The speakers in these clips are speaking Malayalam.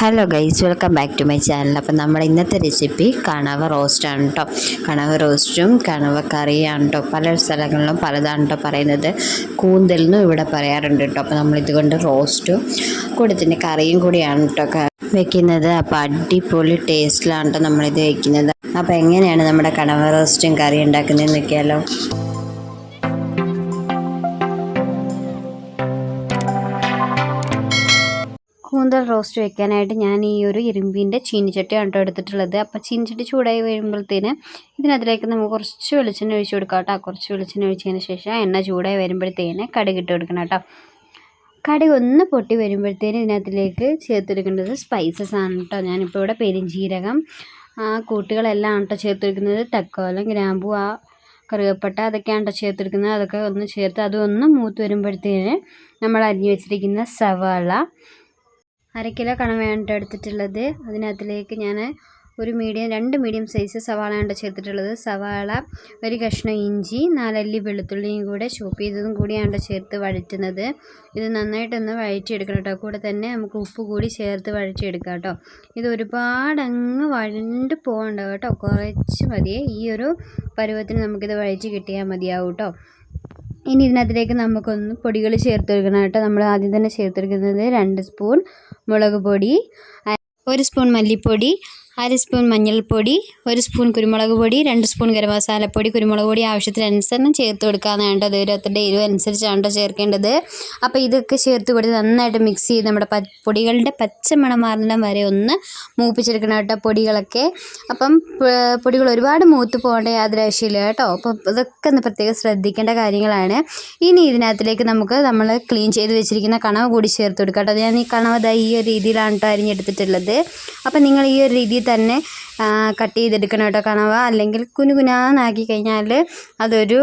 Hello guys welcome back to my channel അപ്പം നമ്മൾ ഇന്നത്തെ റെസിപ്പി കണവ റോസ്റ്റാണ് കേട്ടോ കണവ റോസ്റ്റും കണവ കറിയാണ് കേട്ടോ പല സ്ഥലങ്ങളിലും പലതാണ് കേട്ടോ പറയുന്നത്. കൂന്തൽ എന്നും ഇവിടെ പറയാറുണ്ട് കേട്ടോ അപ്പോൾ നമ്മൾ ഇതുകൊണ്ട് റോസ്റ്റും കൂടത്തിന്റെ കറിയും കൂടിയാണ് കേട്ടോ വെക്കുന്നത്. അപ്പോൾ അടിപൊളി ടേസ്റ്റിലാണ് കേട്ടോ നമ്മളിത് വെക്കുന്നത്. അപ്പോൾ എങ്ങനെയാണ് നമ്മുടെ കണവ റോസ്റ്റും കറി ഉണ്ടാക്കുന്നതെന്ന് നോക്കിയാലോ കൂന്തൽ റോസ്റ്റ് വെക്കാനായിട്ട് ഞാൻ ഈ ഒരു ഇരുമ്പിന്റെ ചീനിച്ചട്ടിയാണ് എടുത്തിട്ടുള്ളത്. അപ്പോൾ ചീനിച്ചട്ടി ചൂടായി വരുമ്പോഴത്തേന് ഇതിനകത്തിലേക്ക് നമുക്ക് കുറച്ച് വെളിച്ചെണ്ണ ഒഴിച്ച് കൊടുക്കാം കേട്ടോ. കുറച്ച് വെളിച്ചെണ്ണ ഒഴിച്ചതിന് ശേഷം എണ്ണ ചൂടായി വരുമ്പോഴത്തേന് കടുക് ഇട്ട് കൊടുക്കണം കേട്ടോ. കടുക് ഒന്ന് പൊട്ടി വരുമ്പോഴത്തേന് ഇതിനകത്തിലേക്ക് ചേർത്തെടുക്കേണ്ടത് സ്പൈസസ് ആണ് കേട്ടോ. ഞാനിപ്പോൾ ഇവിടെ പെരിഞ്ജീരകം കൂട്ടുകളെല്ലാം കേട്ടോ ചേർത്തെടുക്കുന്നത് തക്കോലം ഗ്രാമ്പു ആ കറുകപ്പട്ട അതൊക്കെയാണ് കേട്ടോ ചേർത്തെടുക്കുന്നത് അതൊക്കെ ഒന്ന് ചേർത്ത് അതൊന്ന് മൂത്ത് വരുമ്പോഴത്തേന് നമ്മൾ അരിഞ്ഞു വെച്ചിരിക്കുന്ന സവാള അര കിലോ കണവയാണ് ട്ടോ എടുത്തിട്ടുള്ളത്. അതിനകത്തിലേക്ക് ഞാൻ ഒരു മീഡിയം രണ്ട് മീഡിയം സൈസ് സവാളയാണ് ചേർത്തിട്ടുള്ളത്. സവാള ഒരു കഷ്ണം ഇഞ്ചി നാലല്ലി വെളുത്തുള്ളിയും കൂടെ ഷോപ്പ് ചെയ്തതും കൂടിയാണ് ചേർത്ത് വഴറ്റുന്നത്. ഇത് നന്നായിട്ടൊന്ന് വഴറ്റിയെടുക്കണം കേട്ടോ. കൂടെ തന്നെ നമുക്ക് ഉപ്പ് കൂടി ചേർത്ത് വഴറ്റിയെടുക്കാം കേട്ടോ. ഇത് ഒരുപാട് അങ്ങ് വഴണ്ട് പോകണ്ട കേട്ടോ. കുറച്ച് മതിയേ. ഈ ഒരു പരുവത്തിന് നമുക്കിത് വഴറ്റി കിട്ടിയാൽ മതിയാവും കേട്ടോ. ഇനി ഇതിനകത്തിലേക്ക് നമുക്കൊന്ന് പൊടികൾ ചേർത്ത് കൊടുക്കണം കേട്ടോ. നമ്മൾ ആദ്യം തന്നെ ചേർത്തെടുക്കുന്നത് രണ്ട് സ്പൂൺ മുളക് പൊടി ഒരു സ്പൂൺ മല്ലിപ്പൊടി അര സ്പൂൺ മഞ്ഞൾപ്പൊടി ഒരു സ്പൂൺ കുരുമുളക് പൊടി രണ്ട് സ്പൂൺ ഗരം മസാലപ്പൊടി കുരുമുളക് പൊടി ആവശ്യത്തിനനുസരണം ചേർത്ത് കൊടുക്കാന്ന് വേണ്ടത് ഓരോരുത്തരുടെ എരിവ് അനുസരിച്ചാണ് ചേർക്കേണ്ടത്. അപ്പോൾ ഇതൊക്കെ ചേർത്ത് കൊടുത്ത് നന്നായിട്ട് മിക്സ് ചെയ്ത് നമ്മുടെ പ പൊടികളുടെ പച്ച മണം മാറുന്നിടം വരെ ഒന്ന് മൂപ്പിച്ചെടുക്കണം കേട്ടോ പൊടികളൊക്കെ. അപ്പം പൊടികൾ ഒരുപാട് മൂത്ത് പോകേണ്ട യാതൊരു ആവശ്യമില്ല കേട്ടോ. അപ്പം ഇതൊക്കെ ഒന്ന് പ്രത്യേകം ശ്രദ്ധിക്കേണ്ട കാര്യങ്ങളാണ്. ഇനി ഇതിനകത്തിലേക്ക് നമുക്ക് നമ്മൾ ക്ലീൻ ചെയ്ത് വെച്ചിരിക്കുന്ന കണവ് കൂടി ചേർത്ത് കൊടുക്കാം കേട്ടോ. ഞാൻ ഈ കണവ് ദാ ഈ ഒരു രീതിയിലാണ് കേട്ടോ അരിഞ്ഞെടുത്തിട്ടുള്ളത്. അപ്പം നിങ്ങൾ ഈ ഒരു രീതിയിൽ തന്നെ കട്ട് ചെയ്തെടുക്കണം കേട്ടോ കണവ. അല്ലെങ്കിൽ കുനുകുനാന്നാക്കി കഴിഞ്ഞാൽ അതൊരു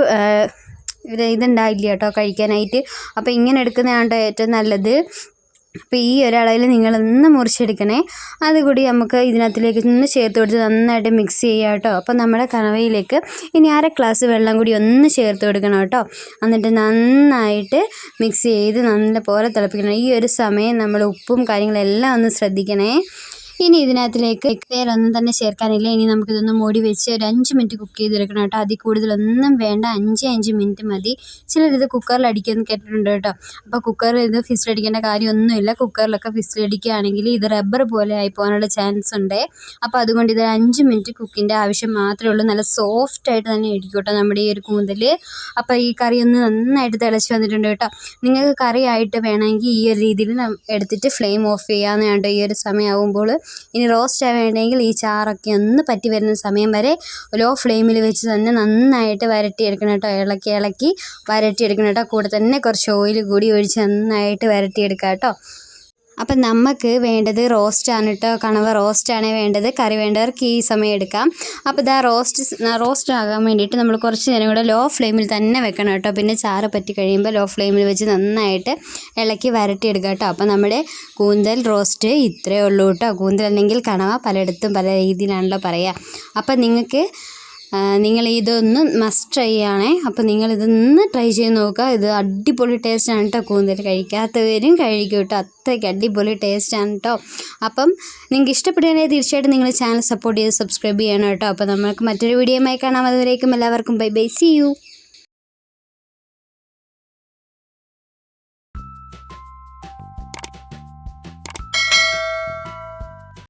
ഇതുണ്ടായില്ല കേട്ടോ കഴിക്കാനായിട്ട്. അപ്പോൾ ഇങ്ങനെ എടുക്കുന്നതാണ് ഏറ്റവും നല്ലത്. അപ്പോൾ ഈ ഒരളവിൽ നിങ്ങളൊന്ന് മുറിച്ചെടുക്കണേ. അതുകൂടി നമുക്ക് ഇതിനകത്തിലേക്ക് ഒന്ന് ചേർത്ത് കൊടുത്ത് നന്നായിട്ട് മിക്സ് ചെയ്യുക കേട്ടോ. അപ്പോൾ നമ്മുടെ കണവയിലേക്ക് ഇനി അര ഗ്ലാസ് വെള്ളം കൂടി ഒന്ന് ചേർത്ത് കൊടുക്കണം കേട്ടോ. എന്നിട്ട് നന്നായിട്ട് മിക്സ് ചെയ്ത് നല്ല പോലെ തിളപ്പിക്കണം. ഈ ഒരു സമയം നമ്മൾ ഉപ്പും കാര്യങ്ങളെല്ലാം ഒന്ന് ശ്രദ്ധിക്കണേ. ഇനി ഇതിനകത്തിലേക്ക് വേറൊന്നും തന്നെ ചേർക്കാനില്ല. ഇനി നമുക്കിതൊന്ന് മൂടി വെച്ച് ഒരു അഞ്ച് മിനിറ്റ് കുക്ക് ചെയ്തെടുക്കണം കേട്ടോ. അതിൽ കൂടുതലൊന്നും വേണ്ട. അഞ്ച് അഞ്ച് മിനിറ്റ് മതി. ചിലരിത് കുക്കറിൽ അടിക്കുമെന്ന് കേട്ടിട്ടുണ്ട് കേട്ടോ. അപ്പോൾ കുക്കറിൽ ഇത് ഫിസിലടിക്കേണ്ട കാര്യമൊന്നുമില്ല. കുക്കറിലൊക്കെ ഫിസിലടിക്കുകയാണെങ്കിൽ ഇത് റബ്ബർ പോലെ ആയി പോകാനുള്ള ചാൻസ് ഉണ്ട്. അപ്പോൾ അതുകൊണ്ട് ഇത് അഞ്ച് മിനിറ്റ് കുക്കിന്റെ ആവശ്യം മാത്രമേ ഉള്ളൂ. നല്ല സോഫ്റ്റ് ആയിട്ട് തന്നെ ഇരിക്കും കേട്ടോ നമ്മുടെ ഈ ഒരു കൂന്തൽ അപ്പോൾ ഈ കറി ഒന്ന് നന്നായിട്ട് തിളച്ച് വന്നിട്ടുണ്ട് കേട്ടോ. നിങ്ങൾക്ക് കറി ആയിട്ട് വേണമെങ്കിൽ ഈ ഒരു രീതിയിൽ എടുത്തിട്ട് ഫ്ലെയിം ഓഫ് ചെയ്യാമെന്നാണ് കേട്ടോ. ഈ ഒരു സമയമാകുമ്പോൾ ഇനി റോസ്റ്റ് ആവേണ്ടെങ്കിൽ ഈ ചാറൊക്കെ ഒന്ന് പറ്റി വരുന്ന സമയം വരെ ലോ ഫ്ലെയിമിൽ വെച്ച് തന്നെ നന്നായിട്ട് വരട്ടിയെടുക്കണം കേട്ടോ. ഇളക്കി ഇളക്കി വരട്ടിയെടുക്കണം കേട്ടോ. കൂടെ തന്നെ കുറച്ച് ഓയിൽ കൂടി ഒഴിച്ച് നന്നായിട്ട് വരട്ടിയെടുക്കാം കേട്ടോ. അപ്പം നമുക്ക് വേണ്ടത് റോസ്റ്റാണ് കേട്ടോ കണവ റോസ്റ്റാണ് വേണ്ടത്. കറി വേണ്ടവർക്ക് ഈ സമയം എടുക്കാം. അപ്പോൾ ഇതാ റോസ്റ്റ് റോസ്റ്റ് ആകാൻ വേണ്ടിയിട്ട് നമ്മൾ കുറച്ച് നേരം കൂടെ ലോ ഫ്ലെയിമിൽ തന്നെ വെക്കണം കേട്ടോ പിന്നെ ചാറ് പറ്റി കഴിയുമ്പോൾ ലോ ഫ്ലെയിമിൽ വെച്ച് നന്നായിട്ട് ഇളക്കി വരട്ടിയെടുക്കുക കേട്ടോ അപ്പോൾ നമ്മുടെ കൂന്തൽ റോസ്റ്റ് ഇത്രയേ ഉള്ളൂ കേട്ടോ കൂന്തൽ അല്ലെങ്കിൽ കണവ പലയിടത്തും പല രീതിയിലാണല്ലോ പറയുക അപ്പം നിങ്ങൾക്ക് നിങ്ങൾ ഇതൊന്ന് മസ്റ്റ് ട്രൈ ചെയ്യണേ അപ്പോൾ നിങ്ങൾ ഇതൊന്ന് ട്രൈ ചെയ്ത് നോക്കുക. ഇത് അടിപൊളി ടേസ്റ്റാണ് കേട്ടോ കൂന്തൽ കഴിക്കാത്തവരും കഴിക്കും കേട്ടോ അത്രയ്ക്ക് അടിപൊളി ടേസ്റ്റാണ് കേട്ടോ അപ്പം നിങ്ങൾക്ക് ഇഷ്ടപ്പെടുകയാണെങ്കിൽ തീർച്ചയായിട്ടും നിങ്ങൾ ചാനൽ സപ്പോർട്ട് ചെയ്ത് സബ്സ്ക്രൈബ് ചെയ്യണം കേട്ടോ അപ്പോൾ നമുക്ക് മറ്റൊരു വീഡിയോയുമായി കാണാം. അതുവരേക്കും എല്ലാവർക്കും ബൈ ബൈ സി യു